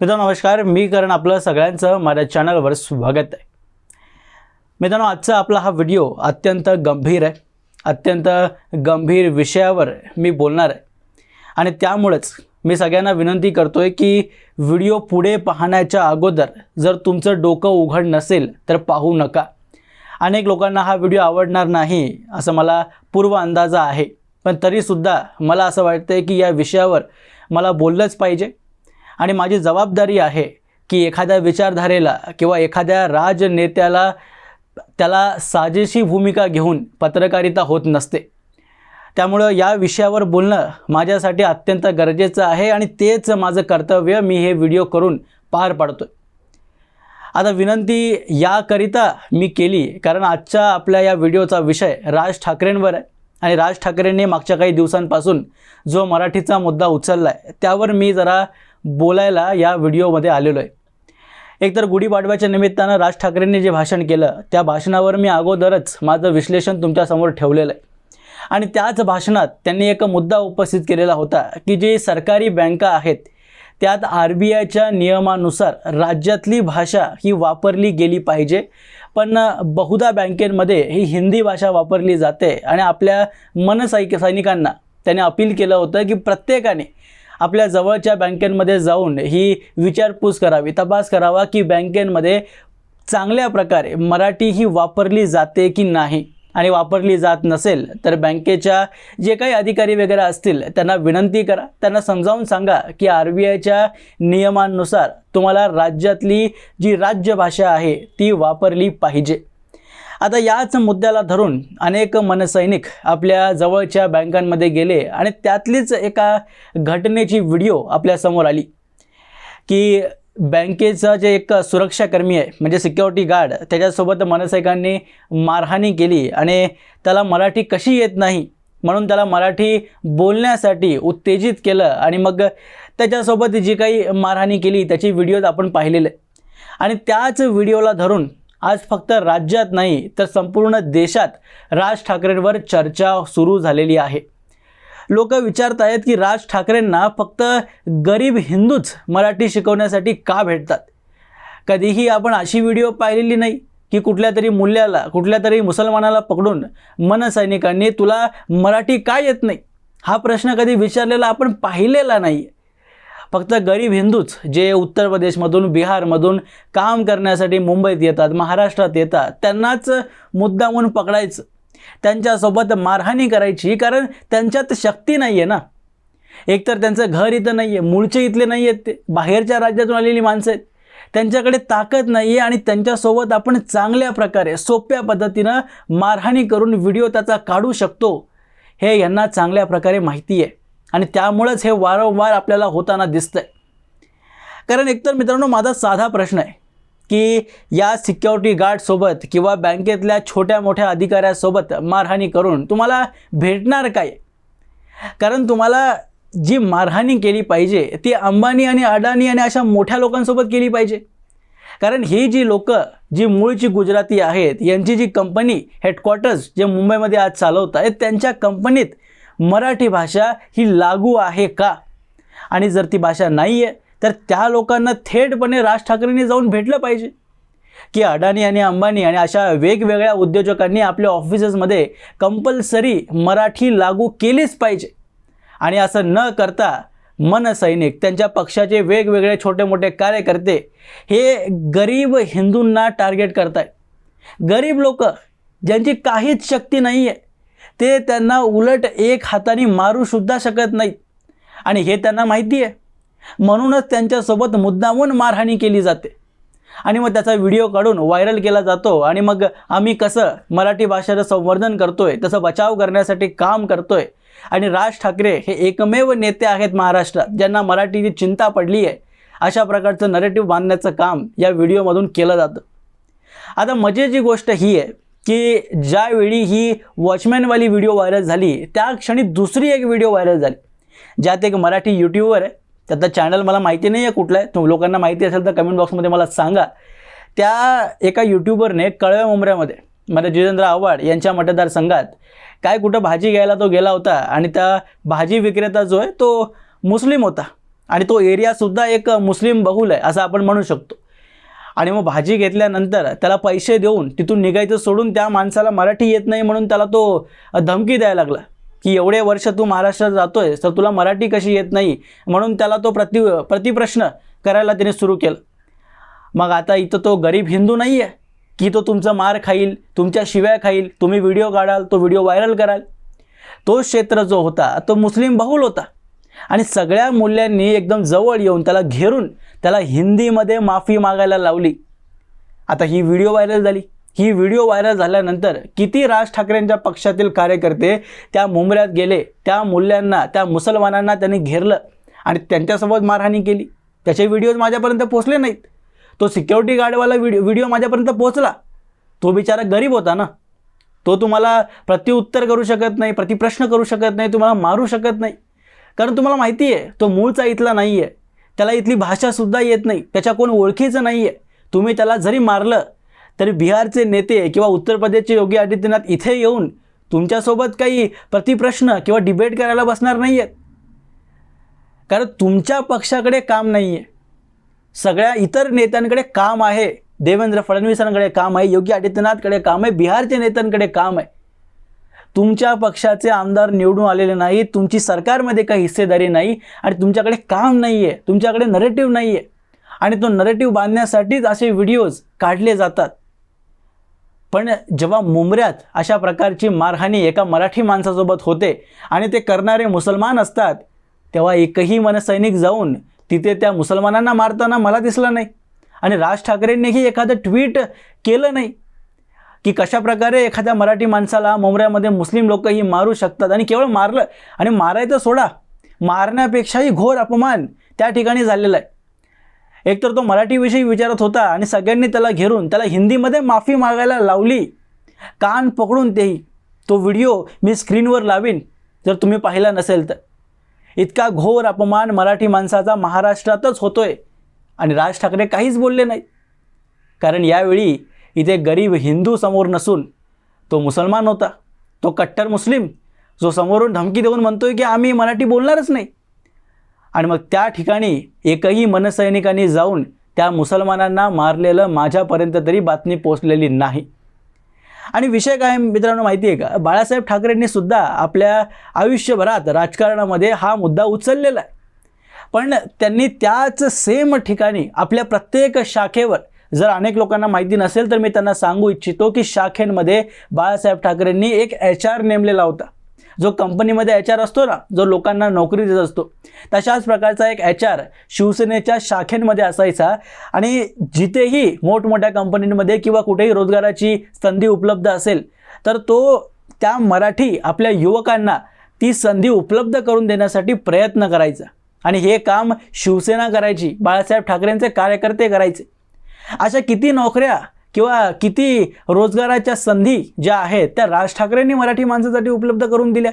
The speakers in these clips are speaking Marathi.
मित्रांनो नमस्कार. मी करण आपलं सगळ्यांचं माझ्या चॅनलवर स्वागत आहे. मित्रांनो आजचा आपला हा व्हिडिओ अत्यंत गंभीर आहे. अत्यंत गंभीर विषयावर मी बोलणार आहे. आणि त्यामुळेच मी सगळ्यांना विनंती करतो आहे की व्हिडिओ पुढे पाहण्याच्या अगोदर जर तुमचं डोकं उघड नसेल तर पाहू नका. अनेक लोकांना हा व्हिडिओ आवडणार नाही असं मला पूर्व अंदाजा आहे. पण तरीसुद्धा मला असं वाटतं आहे की या विषयावर मला बोललंच पाहिजे. आणि माझी जबाबदारी आहे की एखाद्या विचारधारेला किंवा एखाद्या राजनेत्याला त्याला साजेशी भूमिका घेऊन पत्रकारिता होत नसते. त्यामुळं या विषयावर बोलणं माझ्यासाठी अत्यंत गरजेचं आहे आणि तेच माझं कर्तव्य. मी हे व्हिडिओ करून पार पाडतो आता विनंती याकरिता मी केली कारण आजच्या आपल्या या व्हिडिओचा विषय राज ठाकरेंवर आहे. आणि राज ठाकरेंनी मागच्या काही दिवसांपासून जो मराठीचा मुद्दा उचलला आहे त्यावर मी जरा बोलायला या व्हिडिओमध्ये आलेलो आहे. एकतर गुढीपाडव्याच्या निमित्तानं राज ठाकरेंनी जे भाषण केलं त्या भाषणावर मी अगोदरच माझं विश्लेषण तुमच्यासमोर ठेवलेलं आहे. आणि त्याच भाषणात त्यांनी एक मुद्दा उपस्थित केलेला होता की जे सरकारी बँका आहेत त्यात आर बी आयच्या नियमानुसार राज्यातली भाषा ही वापरली गेली पाहिजे पण बहुधा बँकेमध्ये ही हिंदी भाषा वापरली जाते. आणि आपल्या मनसैक सैनिकांना त्याने अपील केलं होतं की प्रत्येकाने आपल्या जवळच्या बँकेमध्ये जाऊन ही विचारपूस करावी तपास करावा की बँकेमध्ये चांगल्या प्रकारे मराठी ही वापरली जाते की नाही. आणि वापरली जात नसेल तर बँकेच्या जे काही अधिकारी वगैरे असतील त्यांना विनंती करा. त्यांना समजावून सांगा की आर बी आयच्या नियमांनुसार तुम्हाला राज्यातली जी राज्यभाषा आहे ती वापरली पाहिजे. आता याच मुद्द्याला धरून अनेक मनसैनिक आपल्या जवळच्या बँकांमध्ये गेले आणि त्यातलीच एका घटनेची व्हिडिओ आपल्यासमोर आली. की बँकेचा जे एक सुरक्षाकर्मी आहे म्हणजे सिक्युरिटी गार्ड त्याच्यासोबत मनसैनिकांनी मारहाणी केली आणि त्याला मराठी कशी येत नाही म्हणून त्याला मराठी बोलण्यासाठी उत्तेजित केलं आणि मग त्याच्यासोबत जी काही मारहाणी केली त्याची व्हिडिओज आपण पाहिलेले. आणि त्याच व्हिडिओला धरून आज फक्त राज्यात नाही तर संपूर्ण देशात राज ठाकरेंवर चर्चा सुरू झालेली आहे. लोक विचारत आहेत की राज ठाकरेंना फक्त गरीब हिंदूच मराठी शिकवण्यासाठी का भेटतात? कधीही आपण अशी व्हिडिओ पाहिलेली नाही की कुठल्या तरी मूल्याला कुठल्या तरी मुसलमानाला पकडून मनसैनिकांनी तुला मराठी का येत नाही? हा प्रश्न कधी विचारलेला आपण पाहिलेला नाही. फक्त गरीब हिंदूच जे उत्तर प्रदेशमधून बिहारमधून काम करण्यासाठी मुंबईत येतात महाराष्ट्रात येतात त्यांनाच मुद्दामून पकडायचं. त्यांच्यासोबत मारहाणी करायची कारण त्यांच्यात शक्ती नाही आहे ना. एकतर त्यांचं घर इथं नाही आहे मूळचे इथले नाही आहेत ते बाहेरच्या राज्यातून आलेली माणसं आहेत. त्यांच्याकडे ताकद नाही आहे आणि त्यांच्यासोबत आपण चांगल्या प्रकारे सोप्या पद्धतीनं मारहाणी करून व्हिडिओ त्याचा काढू शकतो. हे यांना चांगल्या प्रकारे माहिती आहे आणि त्यामुळंच हे वारंवार आपल्याला होताना दिसतंय. कारण एकतर मित्रांनो माझा साधा प्रश्न आहे की या सिक्युरिटी गार्डसोबत किंवा बँकेतल्या छोट्या मोठ्या अधिकाऱ्यासोबत मारहाणी करून तुम्हाला भेटणार काय? कारण तुम्हाला जी मारहाणी केली पाहिजे ती अंबानी आणि अडाणी आणि अशा मोठ्या लोकांसोबत केली पाहिजे. कारण ही जी लोक जी मूळची गुजराती आहेत यांची जी कंपनी हेडक्वार्टर्स जे मुंबईमध्ये आज चालवत आहेत त्यांच्या कंपनीत मराठी भाषा ही लागू आहे का? आणि जर ती भाषा नाही आहे तर त्या लोकांना थेटपणे राज ठाकरेंनी जाऊन भेटलं पाहिजे. की अडाणी आणि अंबानी आणि अशा वेगवेगळ्या उद्योजकांनी आपल्या ऑफिसेसमध्ये कंपल्सरी मराठी लागू केलीच पाहिजे. आणि असं न करता मनसैनिक त्यांच्या पक्षाचे वेगवेगळे छोटे मोठे कार्यकर्ते हे गरीब हिंदूंना टार्गेट करत आहेत गरीब लोक ज्यांची काहीच शक्ती नाही आहे ते त्यांना उलट एक हाताने मारूसुद्धा शकत नाहीत. आणि हे त्यांना माहिती आहे म्हणूनच त्यांच्यासोबत मुद्दामून मारहाणी केली जाते. आणि मग त्याचा व्हिडिओ काढून व्हायरल केला जातो. आणि मग आम्ही कसं मराठी भाषेचं संवर्धन करतोय तसं बचाव करण्यासाठी काम करतोय. आणि राज ठाकरे हे एकमेव नेते आहेत महाराष्ट्रात ज्यांना मराठीची चिंता पडली आहे अशा प्रकारचं नरेटिव्ह बांधण्याचं काम या व्हिडिओमधून केलं जातं. आता मजेची गोष्ट ही आहे की ज्यावेळी ही वॉचमॅनवाली व्हिडिओ व्हायरल झाली त्या क्षणी दुसरी एक व्हिडिओ व्हायरल झाली. ज्यात एक मराठी यूट्यूबर आहे. त्याचा चॅनल मला माहिती नाही आहे कुठलं आहे. तो लोकांना माहिती असेल तर कमेंट बॉक्समध्ये मला सांगा. त्या एका यूट्यूबरने कळव्या उमऱ्यामध्ये म्हणजे जितेंद्र आव्हाड यांच्या मतदारसंघात काय कुठं भाजी घ्यायला तो गेला होता आणि त्या भाजी विक्रेता जो आहे तो मुस्लिम होता. आणि तो एरियासुद्धा एक मुस्लिम बहुल आहे असं आपण म्हणू शकतो. आणि मग भाजी घेतल्यानंतर त्याला पैसे देऊन तिथून निघायचं सोडून त्या माणसाला मराठी येत नाही म्हणून त्याला तो धमकी द्यायला लागला की एवढे वर्ष तू महाराष्ट्रात जातो आहेस तर तुला मराठी कशी येत नाही? म्हणून त्याला तो प्रति प्रतिप्रश्न करायला त्याने सुरू केलं. मग आता इथं तो गरीब हिंदू नाही आहे की तो तुमचा मार खाईल तुमच्या शिव्या खाईल तुम्ही व्हिडिओ काढाल तो व्हिडिओ व्हायरल कराल. तो क्षेत्र जो होता तो मुस्लिम बहुल होता. आणि सगळ्या मूल्यांनी एकदम जवळ येऊन त्याला घेरून त्याला हिंदीमध्ये माफी मागायला लावली. आता ही व्हिडिओ व्हायरल झाली. ही व्हिडिओ व्हायरल झाल्यानंतर किती राज ठाकरेंच्या पक्षातील कार्यकर्ते त्या मुंबऱ्यात गेले त्या मूल्यांना त्या मुसलमानांना त्यांनी घेरलं आणि त्यांच्यासोबत मारहाणी केली. त्याचे व्हिडिओज माझ्यापर्यंत पोचले नाहीत. तो सिक्युरिटी गार्डवाला व्हिडिओ व्हिडिओ माझ्यापर्यंत पोचला तो बिचारा गरीब होता ना. तो तुम्हाला प्रत्युत्तर करू शकत नाही प्रतिप्रश्न करू शकत नाही तुम्हाला मारू शकत नाही. कारण तुम्हाला माहिती आहे तो मूळचा इथला नाही आहे त्याला इथली भाषासुद्धा येत नाही. त्याच्या कोण ओळखीचं नाही आहे तुम्ही त्याला जरी मारलं तरी बिहारचे नेते किंवा उत्तर प्रदेशचे योगी आदित्यनाथ इथे येऊन तुमच्यासोबत काही प्रतिप्रश्न किंवा डिबेट करायला बसणार नाही आहेत कारण तुमच्या पक्षाकडे काम नाही आहे सगळ्या इतर नेत्यांकडे काम आहे. देवेंद्र फडणवीसांकडे काम आहे. योगी आदित्यनाथकडे काम आहे. बिहारच्या नेत्यांकडे काम आहे. तुमच्या पक्षाचे आमदार निवडून आलेले नाही तुमची सरकारमध्ये काही हिस्सेदारी नाही आणि तुमच्याकडे काम नाही आहे तुमच्याकडे नरेटिव्ह नाही आहे आणि तो नरेटिव्ह बांधण्यासाठीच असे व्हिडिओज काढले जातात. पण जेव्हा मुंबऱ्यात अशा प्रकारची मारहाणी एका मराठी माणसासोबत होते आणि ते करणारे मुसलमान असतात तेव्हा एकही मनसैनिक जाऊन तिथे त्या मुसलमानांना मारताना मला दिसलं नाही. आणि राज ठाकरेंनीही एखादं ट्विट केलं नाही. की कशा प्रकारे एखाद्या मराठी माणसाला मुंबऱ्यामध्ये मुस्लिम लोकही मारू शकतात आणि केवळ मारलं आणि मारायचं सोडा. मारण्यापेक्षाही घोर अपमान त्या ठिकाणी झालेला आहे. एकतर तो मराठीविषयी विचारत होता आणि सगळ्यांनी त्याला घेरून त्याला हिंदीमध्ये माफी मागायला लावली. कान पकडून तेही. तो व्हिडिओ मी स्क्रीनवर लावीन जर तुम्ही पाहिला नसेल तर. इतका घोर अपमान मराठी माणसाचा महाराष्ट्रातच होतोय. आणि राज ठाकरे काहीच बोलले नाही कारण यावेळी इथे गरीब हिंदू समोर नसून तो मुसलमान होता. तो कट्टर मुस्लिम जो समोरून धमकी देऊन म्हणतोय की आम्ही मराठी बोलणारच नाही. आणि मग त्या ठिकाणी एकही मनसैनिकांनी जाऊन त्या मुसलमानांना मारलेलं माझ्यापर्यंत तरी बातमी पोचलेली नाही. आणि विषय काय मित्रांनो माहिती आहे का? बाळासाहेब ठाकरेंनी सुद्धा आपल्या आयुष्यभरात राजकारणामध्ये हा मुद्दा उचललेला आहे. पण त्यांनी त्याच सेम ठिकाणी आपल्या प्रत्येक शाखेवर जर अनेक लोकांना माहिती नसेल तर मी त्यांना सांगू इच्छितो की शाखेंमध्ये बाळासाहेब ठाकरेंनी एक एच आर नेमलेला होता. जो कंपनीमध्ये एच आर असतो ना जो लोकांना नोकरी देत असतो. तशाच प्रकारचा एक एच आर शिवसेनेच्या शाखेंमध्ये असायचा आणि जिथेही मोठमोठ्या कंपनींमध्ये किंवा कुठेही रोजगाराची संधी उपलब्ध असेल तर तो त्या मराठी आपल्या युवकांना ती संधी उपलब्ध करून देण्यासाठी प्रयत्न करायचा. आणि हे काम शिवसेना करायची बाळासाहेब ठाकरेंचे कार्यकर्ते करायचे. अशा किती नोकऱ्या किंवा किती रोजगाराच्या संधी ज्या आहेत त्या राज ठाकरेंनी मराठी माणसासाठी उपलब्ध करून दिल्या?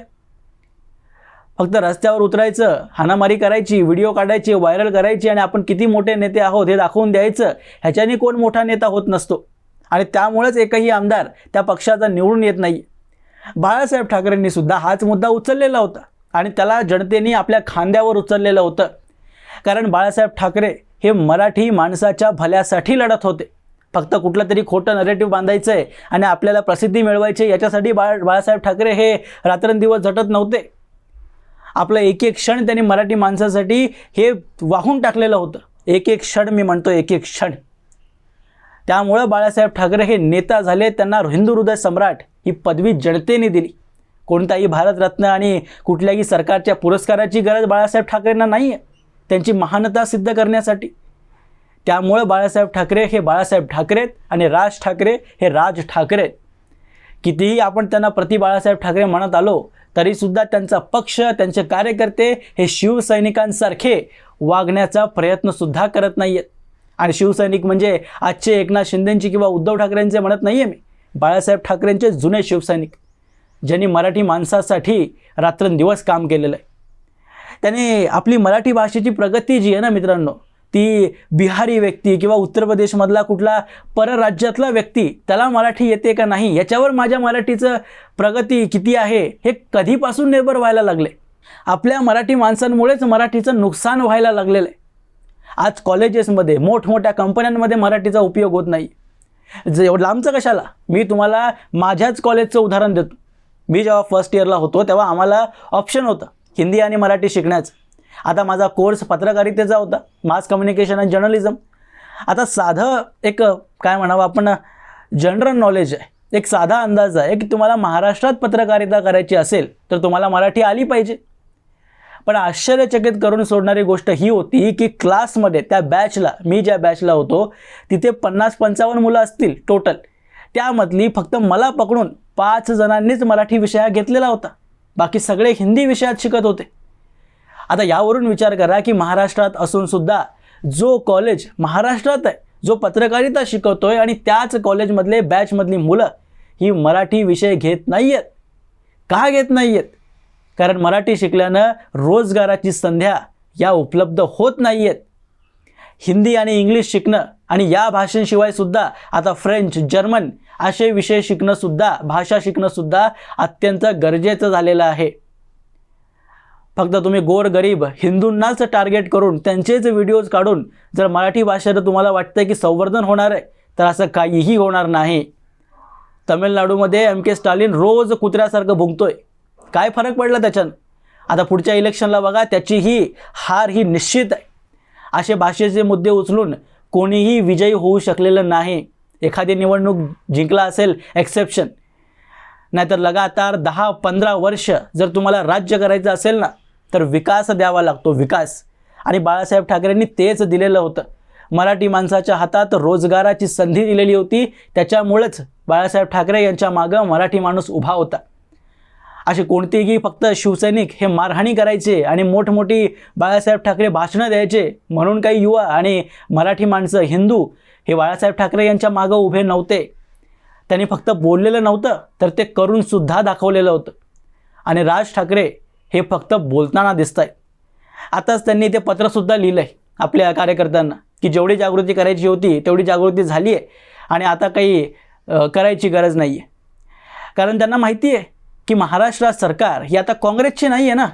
फक्त रस्त्यावर उतरायचं हाणामारी करायची व्हिडिओ काढायची व्हायरल करायची आणि आपण किती मोठे नेते आहोत हे दाखवून द्यायचं ह्याच्याने कोण मोठा नेता होत नसतो. आणि त्यामुळेच एकही आमदार त्या पक्षाचा निवडून येत नाही. बाळासाहेब ठाकरेंनी सुद्धा हाच मुद्दा उचललेला होता आणि त्याला जनतेने आपल्या खांद्यावर उचललेलं होतं. कारण बाळासाहेब ठाकरे हे मराठी माणसाच्या भल्यासाठी लढत होते. फक्त कुठलं तरी खोटं नरेटिव्ह बांधायचं आहे आणि आपल्याला प्रसिद्धी मिळवायची याच्यासाठी बाळ बाळासाहेब ठाकरे हे रात्रंदिवस झटत नव्हते. आपलं एक एक क्षण त्यांनी मराठी माणसासाठी हे वाहून टाकलेलं होतं. एक एक क्षण मी म्हणतो एक एक क्षण. त्यामुळं बाळासाहेब ठाकरे हे नेता झाले त्यांना हिंदू हृदय सम्राट ही पदवी जनतेने दिली. कोणताही भारतरत्न आणि कुठल्याही सरकारच्या पुरस्काराची गरज बाळासाहेब ठाकरेंना नाही आहे त्यांची महानता सिद्ध करण्यासाठी. त्यामुळं बाळासाहेब ठाकरे हे बाळासाहेब ठाकरे आणि राज ठाकरे हे राज ठाकरे कितीही आपण त्यांना प्रति बाळासाहेब ठाकरे म्हणत आलो तरीसुद्धा त्यांचा पक्ष त्यांचे कार्यकर्ते हे शिवसैनिकांसारखे वागण्याचा प्रयत्नसुद्धा करत नाही आहेत आणि शिवसैनिक म्हणजे आजचे एकनाथ शिंदेंची किंवा उद्धव ठाकरेंचे म्हणत नाही आहे मी. बाळासाहेब ठाकरेंचे जुने शिवसैनिक ज्यांनी मराठी माणसासाठी रात्रंदिवस काम केलेलं आहे. त्याने आपली मराठी भाषेची प्रगती जी आहे ना मित्रांनो ती बिहारी व्यक्ती किंवा उत्तर प्रदेशमधला कुठला परराज्यातला व्यक्ती त्याला मराठी येते का नाही याच्यावर माझ्या मराठीचं प्रगती किती आहे हे कधीपासून निर्भर व्हायला लागले? आपल्या मराठी माणसांमुळेच मराठीचं नुकसान व्हायला लागलेलं आहे. आज कॉलेजेसमध्ये मोठमोठ्या कंपन्यांमध्ये मराठीचा उपयोग होत नाही. जे लांबचं कशाला? मी तुम्हाला माझ्याच कॉलेजचं उदाहरण देतो. मी जेव्हा फर्स्ट इयरला होतो तेव्हा आम्हाला ऑप्शन होतं. हिंदी आणि मराठी शिकण्याचं. आता माझा कोर्स पत्रकारितेचा होता मास कम्युनिकेशन अँड जर्नलिझम आता साधं एक काय म्हणावं आपण जनरल नॉलेज आहे. एक साधा अंदाज आहे की तुम्हाला महाराष्ट्रात पत्रकारिता करायची असेल तर तुम्हाला मराठी आली पाहिजे. पण आश्चर्यचकित करून सोडणारी गोष्ट ही होती की क्लासमध्ये त्या बॅचला मी ज्या बॅचला होतो तिथे पन्नास पंचावन्न मुलं असतील टोटल त्यामधली फक्त मला पकडून पाच जणांनीच मराठी विषय घेतलेला होता. बाकी सगळे हिंदी विषयात शिकत होते. आता यावरून विचार करा की महाराष्ट्रात असूनसुद्धा जो कॉलेज महाराष्ट्रात आहे जो पत्रकारिता शिकवतो आहे आणि त्याच कॉलेजमधले बॅचमधली मुलं ही मराठी विषय घेत नाही आहेत का घेत नाही आहेत कारण मराठी शिकल्यानं रोजगाराची संध्या या उपलब्ध होत नाही आहेत हिंदी आणि इंग्लिश शिकणं आणि या भाषेशिवाय सुद्धा आता फ्रेंच जर्मन असे विषय शिकणंसुद्धा भाषा शिकणंसुद्धा अत्यंत गरजेचं झालेलं आहे. फक्त तुम्ही गोर गरीब हिंदूंनाच टार्गेट करून त्यांचेच व्हिडिओज काढून जर मराठी भाषेचं तुम्हाला वाटतं की संवर्धन होणार आहे तर असं काहीही होणार नाही. तमिळनाडूमध्ये एम के स्टालिन रोज कुत्र्यासारखं भुंकतोय. काय फरक पडला त्याच्यानं? आता पुढच्या इलेक्शनला बघा त्याची ही हार ही निश्चित आहे. असे भाषेचे मुद्दे उचलून कोणीही विजयी होऊ शकलेलं नाही. एखादी निवडणूक जिंकला असेल एक्सेप्शन नाहीतर लगातार दहा पंधरा वर्ष जर तुम्हाला राज्य करायचं असेल ना तर विकास द्यावा लागतो विकास. आणि बाळासाहेब ठाकरेंनी तेच दिलेलं होतं. मराठी माणसाच्या हातात रोजगाराची संधी दिलेली होती त्याच्यामुळेच बाळासाहेब ठाकरे यांच्या मागं मराठी माणूस उभा होता. असे कोणतेही फक्त शिवसैनिक हे मारहाणी करायचे आणि मोठमोठी बाळासाहेब ठाकरे भाषणं द्यायचे म्हणून काही युवा आणि मराठी माणसं हिंदू हे बाळासाहेब ठाकरे यांच्या मागं उभे नव्हते. त्यांनी फक्त बोललेलं नव्हतं तर ते करूनसुद्धा दाखवलेलं होतं. आणि राज ठाकरे हे फक्त बोलताना दिसत आहेत आताच त्यांनी ते पत्रसुद्धा लिहिलं आहे आपल्या कार्यकर्त्यांना की जेवढी जागृती करायची होती तेवढी जागृती झाली आहे आणि आता काही करायची गरज नाही आहे कारण त्यांना माहिती आहे की महाराष्ट्र सरकार ही आता काँग्रेसची नाही आहे ना.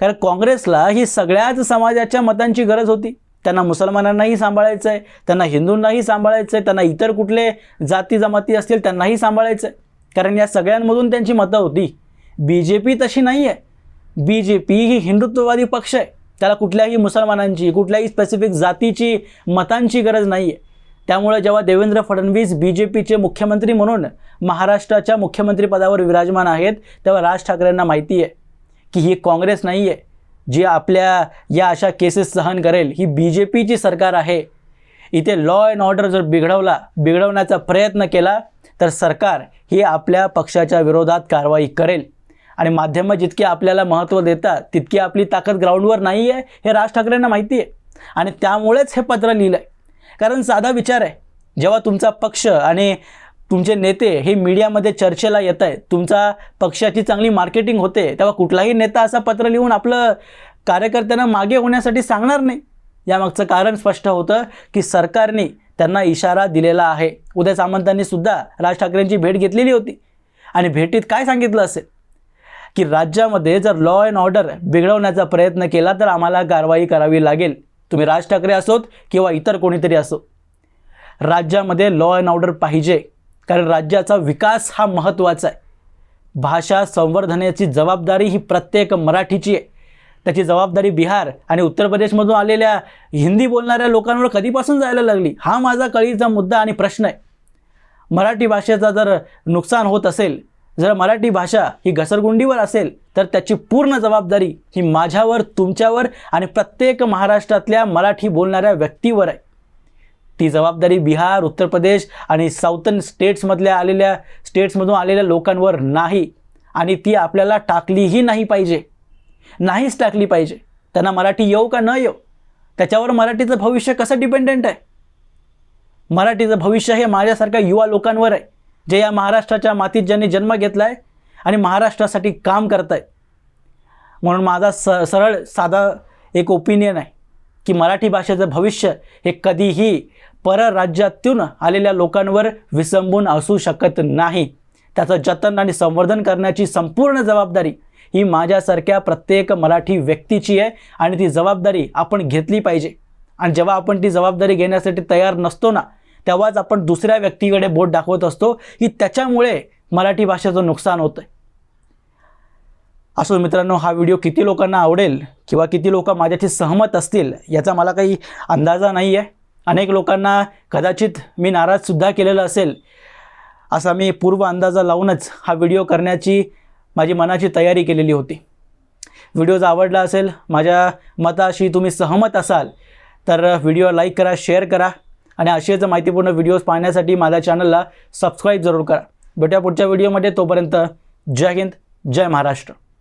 कारण काँग्रेसला ही सगळ्याच समाजाच्या मतांची गरज होती. त्यांना मुसलमानांनाही सांभाळायचं आहे त्यांना हिंदूंनाही सांभाळायचं आहे त्यांना इतर कुठले जाती जमाती असतील त्यांनाही सांभाळायचं आहे कारण या सगळ्यांमधून त्यांची मतं होती. बी जे पी तशी नाही आहे बी जे पी ही हिंदुत्ववादी पक्ष आहे. त्याला कुठल्याही मुसलमानांची कुठल्याही स्पेसिफिक जातीची मतांची गरज नाही आहे त्यामुळे जेव्हा देवेंद्र फडणवीस बी जे पीचे मुख्यमंत्री म्हणून महाराष्ट्राच्या मुख्यमंत्रीपदावर विराजमान आहेत तेव्हा राज ठाकरेंना माहिती आहे की ही काँग्रेस नाही आहे जी आपल्या या अशा केसेस सहन करेल. ही बी जे पीची सरकार आहे. इथे लॉ अँड ऑर्डर जर बिघडवला बिघडवण्याचा प्रयत्न केला तर सरकार ही आपल्या पक्षाच्या विरोधात कारवाई करेल. आणि माध्यमं जितकी आपल्याला महत्त्व देतात तितकी आपली ताकद ग्राउंडवर नाही आहे हे राज ठाकरेंना माहिती आहे. आणि त्यामुळेच हे पत्र लिहिलं आहे कारण साधा विचार आहे. जेव्हा तुमचा पक्ष आणि तुमचे नेते हे मीडियामध्ये चर्चेला येत आहेत तुमचा पक्षाची चांगली मार्केटिंग होते तेव्हा कुठलाही नेता असा पत्र लिहून आपलं कार्यकर्त्यांना मागे होण्यासाठी सांगणार नाही. यामागचं कारण स्पष्ट होतं की सरकारने त्यांना इशारा दिलेला आहे. उदय सामंतांनी सुद्धा राज ठाकरेंची भेट घेतलेली होती. आणि भेटीत काय सांगितलं असेल? की राज्यामध्ये जर लॉ अँड ऑर्डर बिघडवण्याचा प्रयत्न केला तर आम्हाला कारवाई करावी लागेल. तुम्ही राज ठाकरे असोत किंवा इतर कोणीतरी असो राज्यामध्ये लॉ अँड ऑर्डर पाहिजे कारण राज्याचा विकास हा महत्त्वाचा आहे. भाषा संवर्धनाची जबाबदारी ही प्रत्येक मराठीची आहे. त्याची जबाबदारी बिहार आणि उत्तर प्रदेशमधून आलेल्या हिंदी बोलणाऱ्या लोकांवर कधीपासून जायला लागली हा माझा कळीचा मुद्दा आणि प्रश्न आहे. मराठी भाषेचा जर नुकसान होत असेल जर मराठी भाषा ही घसरगुंडीवर असेल तर त्याची पूर्ण जबाबदारी ही माझ्यावर तुमच्यावर आणि प्रत्येक महाराष्ट्रातल्या मराठी बोलणाऱ्या व्यक्तीवर आहे. ती जबाबदारी बिहार उत्तर प्रदेश आणि साऊथर्न स्टेट्समधल्या आलेल्या स्टेट्समधून आलेल्या लोकांवर नाही आणि ती आपल्याला टाकलीही नाही पाहिजे. नाहीच टाकली पाहिजे. त्यांना मराठी येऊ का न येऊ? त्याच्यावर मराठीचं भविष्य कसं डिपेंडेंट आहे? मराठीचं भविष्य हे माझ्यासारख्या युवा लोकांवर आहे. जे या महाराष्ट्राच्या मातीत ज्यांनी जन्म घेतला आहे आणि महाराष्ट्रासाठी काम करत आहे म्हणून माझा स सरळ साधा एक ओपिनियन आहे की मराठी भाषेचं भविष्य हे कधीही परराज्यातून आलेल्या लोकांवर विसंबून असू शकत नाही. त्याचं जतन आणि संवर्धन करण्याची संपूर्ण जबाबदारी ही माझ्यासारख्या प्रत्येक मराठी व्यक्तीची आहे आणि ती जबाबदारी आपण घेतली पाहिजे. आणि जेव्हा आपण ती जबाबदारी घेण्यासाठी तयार नसतो ना तेव्हाच आपण दुसऱ्या व्यक्तीकडे बोट दाखवत असतो की त्याच्यामुळे मराठी भाषेचं नुकसान होतं असो मित्रांनो हा व्हिडिओ किती लोकांना आवडेल किंवा किती लोक माझ्याशी सहमत असतील याचा मला काही अंदाजा नाही आहे अनेक लोकांना कदाचित मी नाराजसुद्धा केलेलं असेल असा मी पूर्व अंदाजा लावूनच हा व्हिडिओ करण्याची माझी मनाची तयारी केलेली होती. व्हिडिओ जर आवडला असेल माझ्या मताशी तुम्ही सहमत असाल तर व्हिडिओ लाईक करा शेअर करा. आणि असेच माहितीपूर्ण व्हिडिओज पाहण्यासाठी माझ्या चॅनलला सबस्क्राईब जरूर करा. भेटूया पुढच्या व्हिडिओमध्ये तोपर्यंत जय हिंद जय महाराष्ट्र.